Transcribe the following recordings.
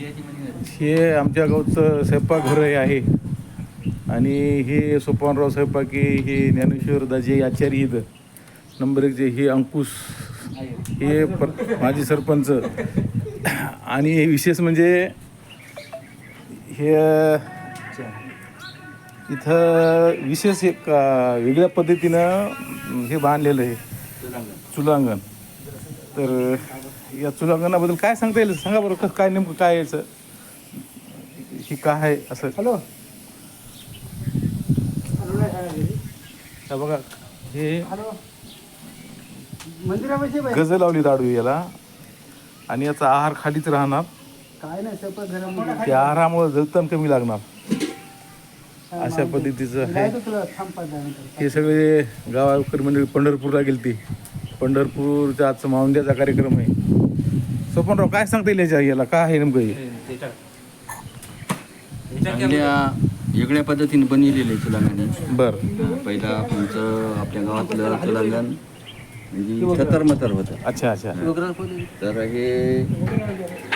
हे आमच्या गावचं स्वयंपाकघर हे आहे. आणि हे सोपानराव स्वयंपाकी हे ज्ञानेश्वर दाजी आचार्य इथं. नंबर एक जे हे अंकुश हे प माजी सरपंच. आणि हे विशेष म्हणजे हे इथं विशेष एक वेगळ्या पद्धतीनं हे बांधलेलं आहे. चुलांगण. तर या चुलांगणाबद्दल काय सांगता येईल? सांगा बरं कसं काय नेमकं काय यायचं? ही काय आहे असं? हॅलो. बघा हे हॅलो. मंदिरापाशी बाई. गज लावली दाडू याला. आणि याचा आहार खालीच राहणार. काय नाही सपत घरामध्ये त्या आहारामुळे जलतण कमी लागणार. अशा पद्धतीचं आहे जायचं तुला थांब पाच दहा मिनिटं. हे सगळे गावाकर मंडळी पंढरपूरला गेलती. पंढरपूरचा आजचा मावंद्याचा कार्यक्रम आहे. सोपनराव काय सांगता येईल याच्या याला? काय आहे नेमकं हे? चांगल्या वेगळ्या पद्धतीने बनविलेले चुलांगण बरं. पहिला तुमचं आपल्या गावातलं चुलांगण म्हणजे छतर मतर होतं. अच्छा अच्छा. तर हे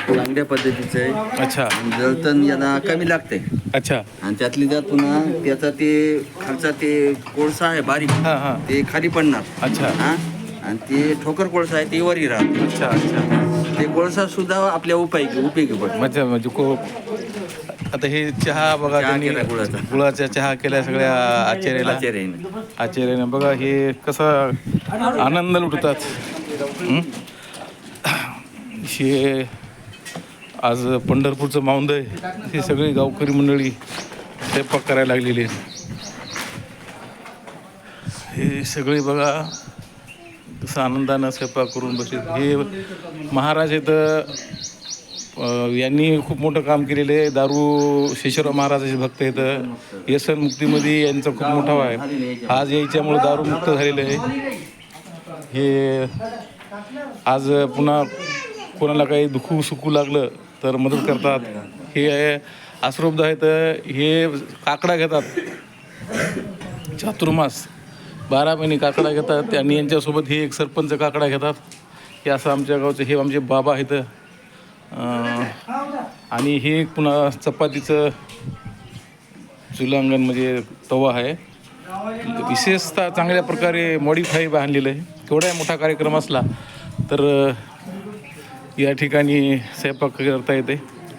चांगल्या पद्धतीचं आहे. अच्छा. आणि जळतण याला कमी लागते अच्छा. आणि त्यातली त्यात पुन्हा त्याचा ते खालचा ते कोळसा आहे बारीक हां हां. ते खाली पडणार. अच्छा. हा? आणि ते ठोकर कोळसा आहे ते वरी राहत. अच्छा अच्छा. ते कोळसा सुद्धा आपल्या उपयोगी उपयोगी पडतो. मजा म्हणजे को आता हे चहा बघा चहा त्यांनी केला गुळाचा. गुळाचा चहा केला सगळ्या आचार्याला. आचार्याने. आचार्याने बघा हे कसं आनंद लुटतात. हं? हे आज पंढरपूरचं माऊंद आहे हे सगळी गावकरी मंडळी स्वयंपाक करायला लागलेली आहेत हे सगळे बघा कसं आनंदानं स्वयंपाक करून बसले. हे महाराज इथं यांनी खूप मोठं काम केलेलं आहे. दारू शेषराव महाराजाचे भक्त इथं व्यसन मुक्तीमध्ये यांचा खूप मोठा आहे आज याच्यामुळे दारू मुक्त झालेलं आहे. हे आज पुन्हा कोणाला काही दुखू सुखू लागलं तर मदत करतात. हे आश्रमद आहेत. हे काकडा घेतात. चातुर्मास. बारा महिने काकडा घेतात आणि यांच्यासोबत हे एक सरपंच काकडा घेतात. हे असं आमच्या गावचं हे आमचे बाबा आहेत. आणि हे एक पुन्हा चपातीचं चुलांगण म्हणजे तवा आहे. विशेषतः चांगल्या प्रकारे मॉडिफाई बांधलेलं आहे. केवढा मोठा कार्यक्रम असला तर या ठिकाणी स्वयंपाक करता येते.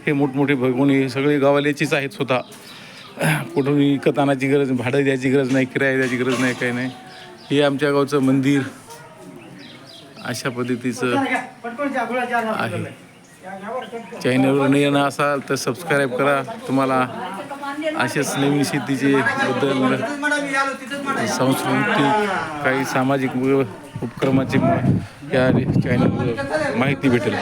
हे मोठमोठे भगवणी सगळे गावाल्याचीच आहेत स्वतः. कुठून विकत आणायची गरज भाडं द्यायची गरज नाही किराया द्यायची गरज नाही काही नाही. हे आमच्या गावचं मंदिर अशा पद्धतीचं आहे. चॅनलवर न येणं असाल तर सबस्क्राईब करा. तुम्हाला असेच नवीन शेतीचे बद्दल सांस्कृतिक काही सामाजिक उपक्रमाची या चॅनलवर माहिती भेटेल.